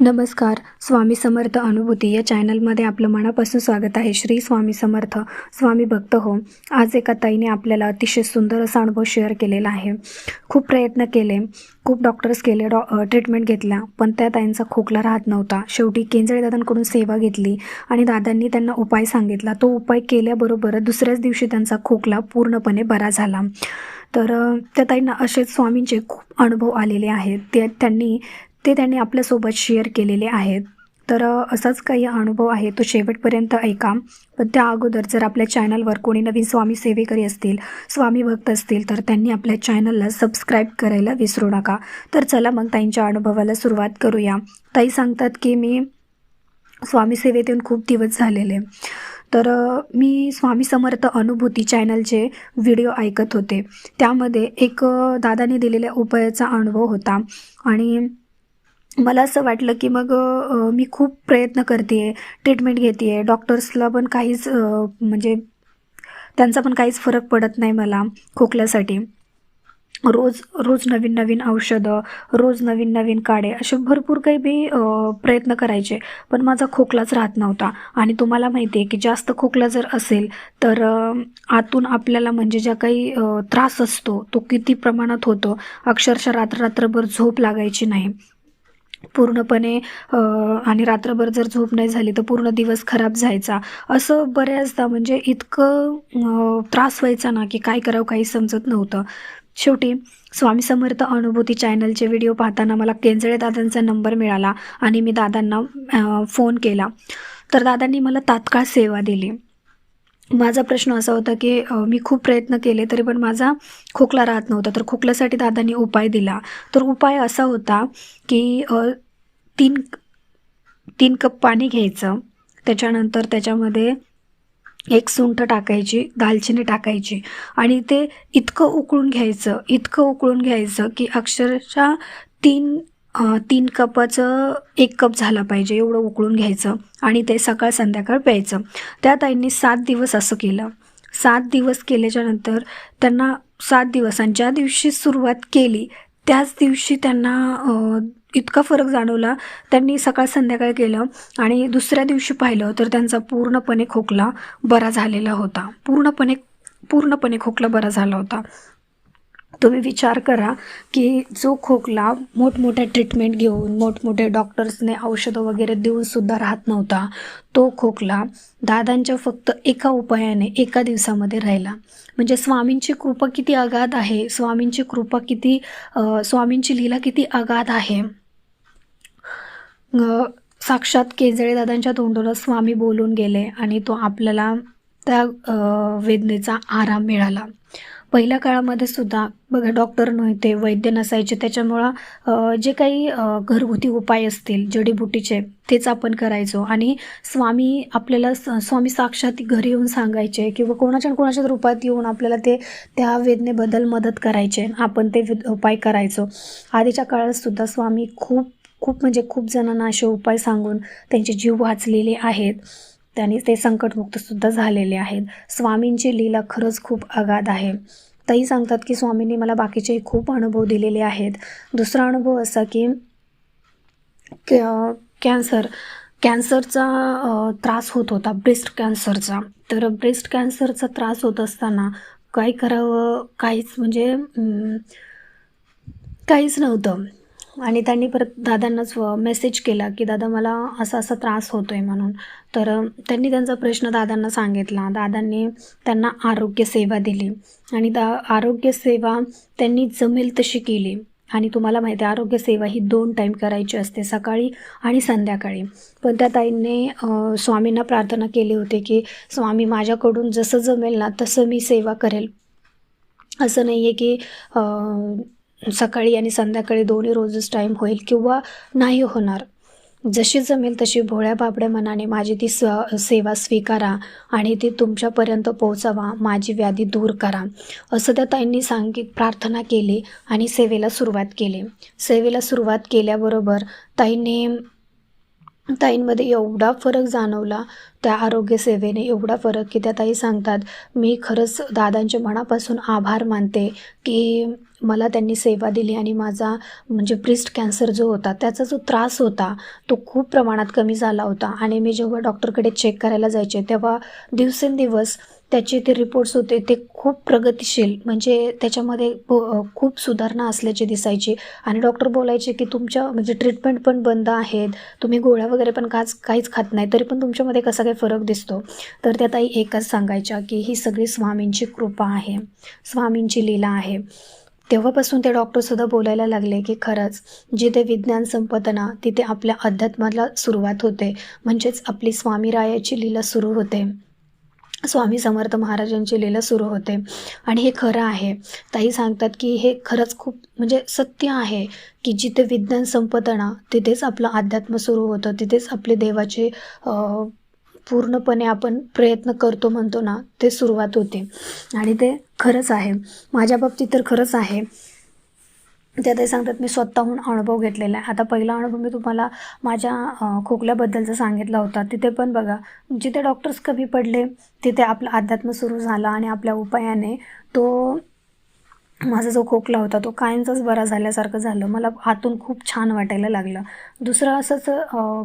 नमस्कार स्वामी समर्थ अनुभूती या चॅनलमध्ये आपलं मनापासून स्वागत आहे. श्री स्वामी समर्थ स्वामी भक्त हो. आज एका ताईने आपल्याला अतिशय सुंदर असा अनुभव शेअर केलेला आहे. खूप प्रयत्न केले. खूप डॉक्टर्स केले डॉ ट्रीटमेंट घेतल्या. पण त्या ताईंचा खोकला राहत नव्हता. शेवटी केंजळे दादांकडून सेवा घेतली आणि दादांनी त्यांना उपाय सांगितला. तो उपाय केल्याबरोबर दुसऱ्याच दिवशी त्यांचा खोकला पूर्णपणे बरा झाला. तर त्या ताईंना असेच स्वामींचे खूप अनुभव आलेले आहेत. ते त्यांनी ते त्यांनी आपल्यासोबत शेअर केलेले आहेत. तर असाच काही अनुभव आहे तो शेवटपर्यंत ऐका. पण त्या अगोदर जर आपल्या चॅनलवर कोणी नवीन स्वामी सेवेकरी असतील स्वामी भक्त असतील तर त्यांनी आपल्या चॅनलला सबस्क्राईब करायला विसरू नका. तर चला मग ताईंच्या अनुभवाला सुरुवात करूया. ताई सांगतात की मी स्वामी सेवेत येऊन खूप दिवस झालेले. तर मी स्वामी समर्थ अनुभूती चॅनलचे व्हिडिओ ऐकत होते. त्यामध्ये एक दादाने दिलेल्या उपायाचा अनुभव होता. आणि मला असं वाटलं की मग मी खूप प्रयत्न करते आहे ट्रीटमेंट घेते आहे डॉक्टर्सला पण काहीच म्हणजे त्यांचा पण काहीच फरक पडत नाही मला खोकल्यासाठी. रोज रोज नवीन नवीन औषधं रोज नवीन नवीन काढे असे भरपूर काही मी प्रयत्न करायचे. पण माझा खोकलाच राहत नव्हता. आणि तुम्हाला माहिती आहे की जास्त खोकला जर असेल तर आतून आपल्याला म्हणजे ज्या काही त्रास असतो तो किती प्रमाणात होतो अक्षरशः रात्र रात्रभर झोप लागायची नाही. पूर्णपणे आणि रात्रभर जर झोप नाही झाली तर पूर्ण दिवस खराब जायचा. असं बऱ्याचदा म्हणजे इतकं त्रास व्हायचा ना की काय करावं काही समजत नव्हतं. शेवटी स्वामी समर्थ अनुभूती चॅनलचे व्हिडिओ पाहताना मला केंजळे दादांचा नंबर मिळाला आणि मी दादांना फोन केला. तर दादांनी मला तात्काळ सेवा दिली. माझा प्रश्न असा होता की मी खूप प्रयत्न केले तरी पण माझा खोकला राहत नव्हता. तर खोकल्यासाठी दादांनी उपाय दिला. तर उपाय असा होता की तीन तीन कप पाणी घ्यायचं. त्याच्यानंतर त्याच्यामध्ये एक सुंठ टाकायची दालचिनी टाकायची आणि ते इतकं उकळून घ्यायचं इतकं उकळून घ्यायचं की अक्षरशः तीन तीन कपाचं एक कप झाला पाहिजे एवढं उकळून घ्यायचं आणि ते सकाळ संध्याकाळ प्यायचं. त्या ताईंनी सात दिवस असं केलं. सात दिवस केल्याच्यानंतर त्यांना सात दिवस आणि ज्या दिवशी सुरुवात केली त्याच दिवशी त्यांना इतका फरक जाणवला. त्यांनी सकाळ संध्याकाळ केलं आणि दुसऱ्या दिवशी पाहिलं तर त्यांचा पूर्णपणे खोकला बरा झालेला होता. पूर्णपणे पूर्णपणे खोकला बरा झाला होता. तुम्ही विचार करा की जो खोकला मोठमोठ्या ट्रीटमेंट घेऊन मोठमोठे डॉक्टर्सने औषधं वगैरे देऊनसुद्धा राहत नव्हता तो खोकला दादांच्या फक्त एका उपायाने एका दिवसामध्ये राहिला. म्हणजे स्वामींची कृपा किती अगाध आहे स्वामींची कृपा किती स्वामींची लीला किती अगाध आहे. साक्षात केजळे दादांच्या तोंडूला स्वामी बोलून गेले आणि तो आपल्याला त्या वेदनेचा आराम मिळाला. पहिल्या काळामध्ये सुद्धा बघा डॉक्टर नव्हते वैद्य नसायचे. त्याच्यामुळं जे काही घरगुती उपाय असतील जडीबुटीचे तेच आपण करायचो. आणि स्वामी आपल्याला स्वामी साक्षात घरी येऊन सांगायचे किंवा कोणाच्या न कोणाच्या रूपात येऊन आपल्याला ते त्या वेदनेबद्दल मदत करायचे. आपण ते विद- उपाय करायचो. आधीच्या काळात सुद्धा स्वामी खूप खूप म्हणजे खूप जणांना असे उपाय सांगून त्यांचे जीव वाचलेले आहेत. त्यांनी ते संकटमुक्तसुद्धा झालेले आहेत. स्वामींची लीला खरंच खूप अगाध आहे. ताई सांगतात की स्वामींनी मला बाकीचे खूप अनुभव दिलेले आहेत. दुसरा अनुभव असा की कॅन्सर कॅन्सरचा त्रास होत होता ब्रेस्ट कॅन्सरचा. तर ब्रेस्ट कॅन्सरचा त्रास होत असताना काय करावं काहीच म्हणजे काहीच नव्हतं. आणि त्यांनी परत दादांनाच मेसेज केला की दादा मला असा असा त्रास होतो आहे म्हणून. तर त्यांनी त्यांचा प्रश्न दादांना सांगितला. दादांनी त्यांना आरोग्य सेवा दिली आणि दा आरोग्य सेवा त्यांनी जमेल तशी केली. आणि तुम्हाला माहिती आहे आरोग्य सेवा ही दोन टाईम करायची असते सकाळी आणि संध्याकाळी. पण त्या ताईंनी स्वामींना प्रार्थना केली होती की स्वामी माझ्याकडून जसं जमेल ना तसं मी सेवा करेल. असं नाही आहे की सकाळी आणि संध्याकाळी दोन्ही रोजच टाईम होईल किंवा नाही होणार. जशी जमेल तशी भोळ्या बाबड्या मनाने माझी ती स्व सेवा स्वीकारा आणि ती तुमच्यापर्यंत पोहोचावा माझी व्याधी दूर करा. असं त्या ताईंनी सांगित प्रार्थना केली आणि सेवेला सुरुवात केली. सेवेला सुरुवात केल्याबरोबर ताईंनी ताईंमध्ये एवढा फरक जाणवला त्या आरोग्यसेवेने एवढा फरक की त्या ताई सांगतात मी खरंच दादांच्या मनापासून आभार मानते की मला त्यांनी सेवा दिली आणि माझा म्हणजे ब्रिस्ट कॅन्सर जो होता त्याचा जो त्रास होता तो खूप प्रमाणात कमी झाला होता. आणि मी जेव्हा डॉक्टरकडे चेक करायला जायचे तेव्हा दिवसेंदिवस त्याचे ते रिपोर्ट्स होते ते खूप प्रगतिशील म्हणजे त्याच्यामध्ये खूप सुधारणा असल्याचे दिसायची. आणि डॉक्टर बोलायचे की तुमच्या म्हणजे ट्रीटमेंट पण बंद आहेत. तुम्ही गोळ्या वगैरे पण काच काहीच खात नाही. तरी पण तुमच्यामध्ये कसा काही फरक दिसतो? तर त्या ताई एकच सांगायच्या की ही सगळी स्वामींची कृपा आहे. स्वामींची लीला आहे. तेव्हापासून ते डॉक्टरसुद्धा बोलायला लागले की खरंच जिथे विज्ञान संपतं ना तिथे आपल्या अध्यात्माला सुरुवात होते. म्हणजेच आपली स्वामीरायाची लीला सुरू होते. स्वामी समर्थ महाराजांची लीला सुरू होते. आणि हे खरं आहे. ताई सांगतात की हे खरंच खूप म्हणजे सत्य आहे की जिथे विज्ञान संपतं ना तिथेच आपलं अध्यात्म सुरू होतं. तिथेच आपले देवाचे पूर्णपणे आपण प्रयत्न करतो म्हणतो ना ते सुरुवात होते. आणि ते खरंच आहे. माझ्या बाबतीत तर खरंच आहे. त्या ते सांगतात मी स्वतःहून अनुभव घेतलेला आहे. आता पहिला अनुभव मी तुम्हाला माझ्या खोकल्याबद्दलचा सांगितला होता. तिथे पण बघा जिथे डॉक्टर्स कमी पडले तिथे आपलं अध्यात्म सुरू झाला आणि आपल्या उपायाने तो माझा जो खोकला होता तो कायमचाच बरा झाल्यासारखं झालं. मला आतून खूप छान वाटायला लागलं. दुसरं असंच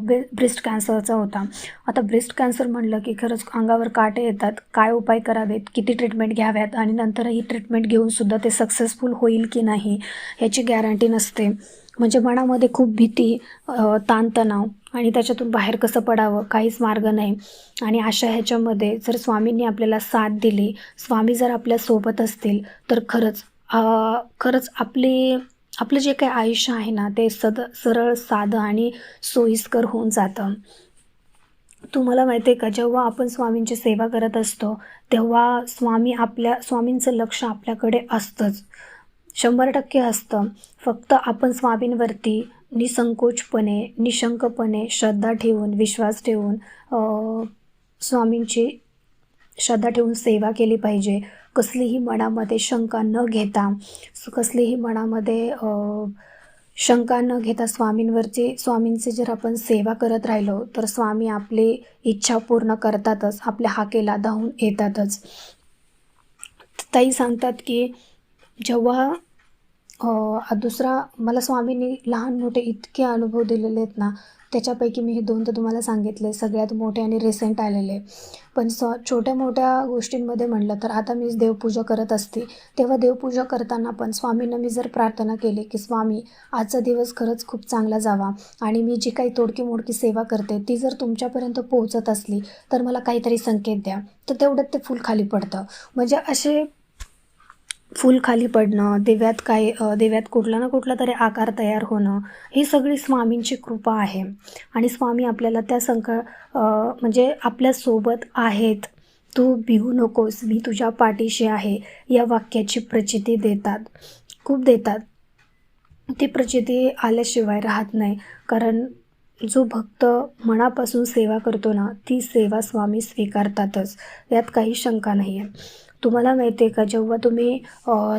बे ब्रेस्ट कॅन्सरचा होता. आता ब्रेस्ट कॅन्सर म्हणलं की खरंच अंगावर काटे येतात. काय उपाय करावेत? किती ट्रीटमेंट घ्याव्यात? आणि नंतर ही ट्रीटमेंट घेऊनसुद्धा ते सक्सेसफुल होईल की नाही ह्याची गॅरंटी नसते. म्हणजे मनामध्ये खूप भीती ताणतणाव आणि त्याच्यातून बाहेर कसं पडावं? काहीच मार्ग नाही. आणि अशा ह्याच्यामध्ये जर स्वामींनी आपल्याला साथ दिली स्वामी जर आपल्यासोबत असतील तर खरंच खरंच आपले आपलं जे काही आयुष्य आहे ना ते सद सरळ साधं आणि सोयीस्कर होऊन जातं. तुम्हाला माहिती आहे का जेव्हा आपण स्वामींची सेवा करत असतो तेव्हा स्वामी आपल्या स्वामींचं लक्ष आपल्याकडे असतंच. शंभर टक्के असतं. फक्त आपण स्वामींवरती निसंकोचपणे निशंकपणे श्रद्धा ठेवून विश्वास ठेवून स्वामींची श्रद्धा ठेवून सेवा केली पाहिजे. कसलीही मनामध्ये शंका न घेता कसलीही मनामध्ये शंका न घेता स्वामींवरचे स्वामींची जर आपण सेवा करत राहिलो तर स्वामी आपली इच्छा पूर्ण करतातच आपल्या हाकेला धावून येतातच. ताई सांगतात की जेव्हा दुसरा मला स्वामींनी लहान मोठे इतके अनुभव दिलेले आहेत ना त्याच्यापैकी मी हे दोन तर तुम्हाला सांगितले सगळ्यात मोठे आणि रिसेंट आलेले. पण स छोट्या मोठ्या गोष्टींमध्ये म्हणलं तर आता मी देवपूजा करत असते. तेव्हा देवपूजा करताना पण स्वामींना मी जर प्रार्थना केली की स्वामी आजचा दिवस खरंच खूप चांगला जावा आणि मी जी काही तोडकी मोडकी सेवा करते ती जर तुमच्यापर्यंत पोहोचत असली तर मला काहीतरी संकेत द्या. तर तेवढ्यात ते फूल खाली पडतं. म्हणजे असे फूल खाली पडणं देव्यात काय देव्यात कुठला ना कुठला तरी आकार तयार होणं ही सगळी स्वामींची कृपा आहे. आणि स्वामी आपल्याला त्या संक म्हणजे आपल्यासोबत आहेत. तू भिवू नकोस मी तुझ्या पाठीशी आहे या वाक्याची प्रचिती देतात. खूप देतात. ती प्रचिती आल्याशिवाय राहत नाही. कारण जो भक्त मनापासून सेवा करतो ना ती सेवा स्वामी स्वीकारतातच. यात काही शंका नाही आहे तुम्हाला माहिती आहे का जेव्हा तुम्ही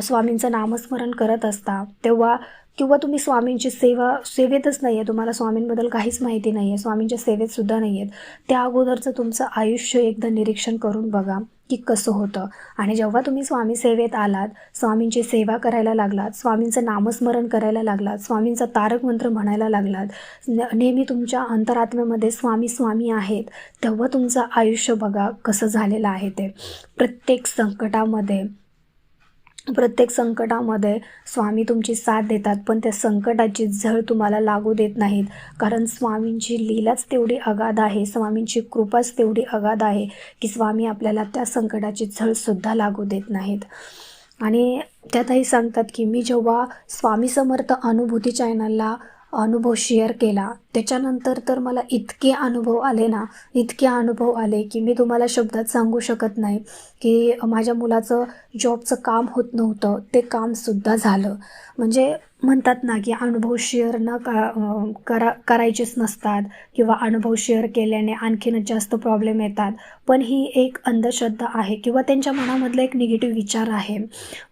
स्वामींचं नामस्मरण करत असता तेव्हा किंवा तुम्ही स्वामींची सेवा सेवेतच नाही आहे तुम्हाला स्वामींबद्दल काहीच माहिती नाही आहे स्वामींच्या सेवेतसुद्धा नाही आहेत त्या अगोदरचं तुमचं आयुष्य एकदा निरीक्षण करून बघा. की कसं होतं? आणि जेव्हा तुम्ही स्वामी सेवेत आलात स्वामींची सेवा करायला लागलात स्वामींचं नामस्मरण करायला लागलात स्वामींचा तारक मंत्र म्हणायला लागलात नेहमी तुमच्या अंतरात्म्यामध्ये स्वामी स्वामी आहेत तेव्हा तुमचं आयुष्य बघा कसं झालेलं आहे ते. प्रत्येक संकटामध्ये प्रत्येक संकटामध्ये स्वामी तुमची साथ देतात पण त्या संकटाची झळ तुम्हाला लागू देत नाहीत. कारण स्वामींची लीलाच तेवढी अगाध आहे स्वामींची कृपाच तेवढी अगाध आहे की स्वामी आपल्याला त्या संकटाची झळसुद्धा लागू देत नाहीत. आणि त्यातही सांगतात की मी जेव्हा स्वामी समर्थ अनुभूती चॅनलला अनुभव शेअर केला. त्याच्यानंतर तर मला इतके अनुभव आले ना इतके अनुभव आले की मी तुम्हाला शब्दात सांगू शकत नाही की माझ्या मुलाचं जॉबचं काम होत नव्हतं. ते कामसुद्धा झालं. म्हणजे म्हणतात ना की अनुभव शेअर न का करा करायचेच नसतात किंवा अनुभव शेअर केल्याने आणखीनच जास्त प्रॉब्लेम येतात. पण ही एक अंधश्रद्धा आहे किंवा त्यांच्या मनामधला एक निगेटिव्ह विचार आहे.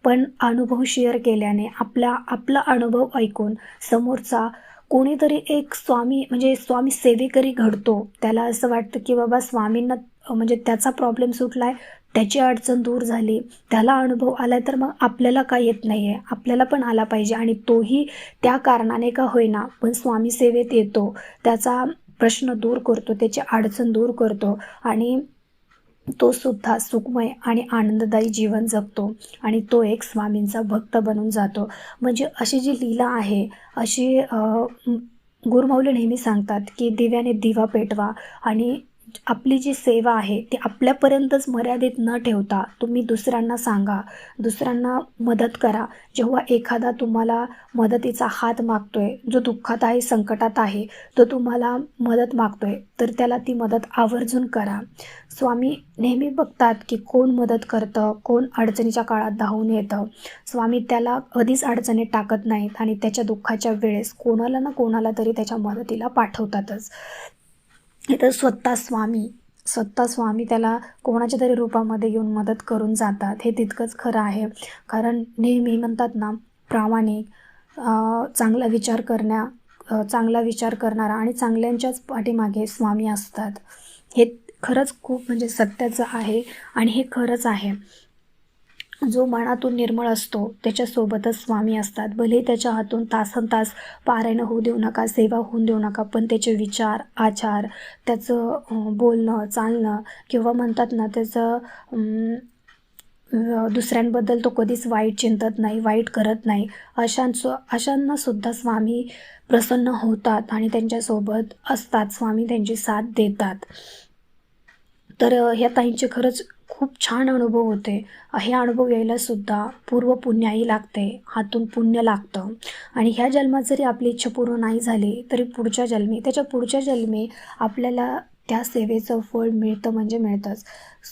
पण अनुभव शेअर केल्याने आपला आपला अनुभव ऐकून समोरचा कोणीतरी एक स्वामी म्हणजे स्वामी सेवेकरी घडतो. त्याला असं वाटतं की बाबा स्वामींना म्हणजे त्याचा प्रॉब्लेम सुटला आहे त्याची अडचण दूर झाली. त्याला अनुभव आला तर मग आपल्याला काय येत नाही आहे आपल्याला पण आला पाहिजे आणि तोही त्या कारणाने का होईना? पण स्वामी सेवेत येतो. त्याचा प्रश्न दूर करतो त्याची अडचण दूर करतो आणि तो सुद्धा सुखमय आणि आनंददायी जीवन जगतो आणि तो एक स्वामींचा भक्त बनून जातो. म्हणजे अशी जी लीला आहे अशी गुरुमाऊली नेहमी सांगतात की दिव्याने दिवा पेटवा आणि आपली जी सेवा आहे ती आपल्यापर्यंतच मर्यादित न ठेवता तुम्ही दुसऱ्यांना सांगा दुसऱ्यांना मदत करा. जेव्हा एखादा तुम्हाला मदतीचा हात मागतोय जो दुःखात आहे संकटात आहे तो तुम्हाला मदत मागतोय तर त्याला ती मदत आवर्जून करा. स्वामी नेहमी बघतात की कोण मदत करतं कोण अडचणीच्या काळात धावून येतं. स्वामी त्याला कधीच अडचणीत टाकत नाहीत आणि त्याच्या दुःखाच्या वेळेस कोणाला ना कोणाला तरी त्याच्या मदतीला पाठवतातच. इथं स्वतः स्वामी स्वतः स्वामी त्याला कोणाच्या तरी रूपामध्ये येऊन मदत करून जातात. हे तितकंच खरं आहे. कारण नेहमी म्हणतात ना प्रामाणिक चांगला विचार करण्या चांगला विचार करणारा आणि चांगल्यांच्याच पाठीमागे स्वामी असतात. हे खरंच खूप म्हणजे सत्याचं आहे आणि हे खरंच आहे. जो मनातून निर्मळ असतो त्याच्यासोबतच स्वामी असतात. भले त्याच्या हातून तासन तास पारायण होऊ देऊ नका सेवा होऊन देऊ नका पण त्याचे विचार आचार त्याचं बोलणं चालणं किंवा म्हणतात ना त्याचं दुसऱ्यांबद्दल तो कधीच वाईट चिंतत नाही वाईट करत नाही. अशांचं अशांनासुद्धा स्वामी प्रसन्न होतात आणि त्यांच्यासोबत असतात. स्वामी त्यांची साथ देतात. तर ह्या ताईंचे खरंच खूप छान अनुभव होते. हे अनुभव यायलासुद्धा पूर्व पुण्याही लागते. हातून पुण्य लागतं. आणि ह्या जन्मात जरी आपली इच्छा पूर्ण नाही झाली तरी पुढच्या जन्मी त्याच्या पुढच्या जन्मी आपल्याला त्या सेवेचं फळ मिळतं म्हणजे मिळतंच.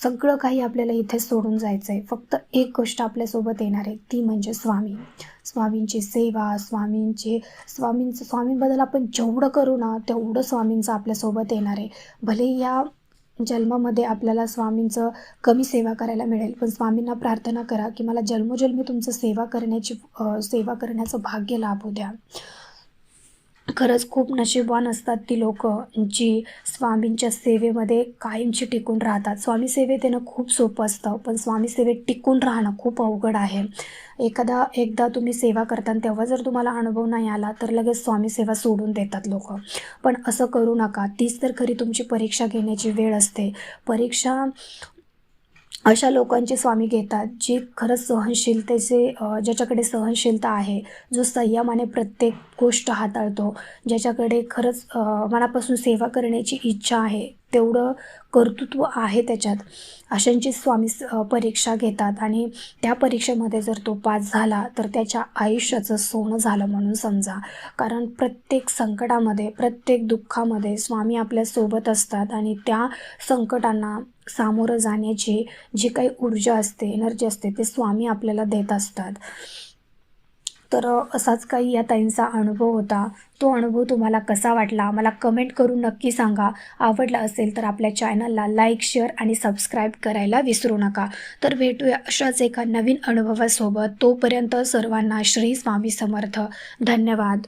सगळं काही आपल्याला इथे सोडून जायचं आहे फक्त एक गोष्ट आपल्यासोबत येणार आहे ती म्हणजे स्वामी. स्वामींची सेवा स्वामींची स्वामींचं स्वामींबद्दल आपण जेवढं करू ना तेवढं स्वामींचं आपल्यासोबत येणार आहे. भले या जन्मामध्ये आपल्याला स्वामींचं कमी सेवा करायला मिळेल. पण स्वामींना प्रार्थना करा की मला जन्मोजन्मी तुमचं सेवा करण्याची सेवा करण्याचं भाग्य लाभू द्या. खरंच खूप नशीबवान असतात ती लोक जी स्वामींच्या सेवेमध्ये कायमची टिकून राहतात. स्वामी सेवेत येणं खूप सोपं असतं पण स्वामी सेवेत टिकून राहणं खूप अवघड आहे. एखादा एकदा तुम्ही सेवा करता आणि तेव्हा जर तुम्हाला अनुभव नाही आला तर लगेच स्वामी सेवा सोडून देतात लोक. पण असं करू नका. तीच तर खरी तुमची परीक्षा घेण्याची वेळ असते. परीक्षा अशा लोकांची स्वामी घेतात जे खरंच सहनशीलतेचे ज्याच्याकडे सहनशीलता आहे जो संयमाने प्रत्येक गोष्ट हाताळतो ज्याच्याकडे खरंच मनापासून सेवा करण्याची इच्छा आहे. तेवढं कर्तृत्व आहे त्याच्यात. अशांची स्वामी परीक्षा घेतात आणि त्या परीक्षेमध्ये जर तो पास झाला तर त्याच्या आयुष्याचं सोनं झालं म्हणून समजा. कारण प्रत्येक संकटामध्ये प्रत्येक दुःखामध्ये स्वामी आपल्यासोबत असतात आणि त्या संकटांना सामोरं जाण्याची जी काही ऊर्जा असते एनर्जी असते ते स्वामी आपल्याला देत असतात. तर असाच काही या ताईंचा अनुभव होता. तो अनुभव तुम्हाला कसा वाटला? मला कमेंट करून नक्की सांगा. आवडला असेल तर आपल्या चॅनलला लाईक शेअर आणि सबस्क्राईब करायला विसरू नका. तर भेटूया अशाच एका नवीन अनुभवासोबत. तोपर्यंत सर्वांना श्री स्वामी समर्थ. धन्यवाद.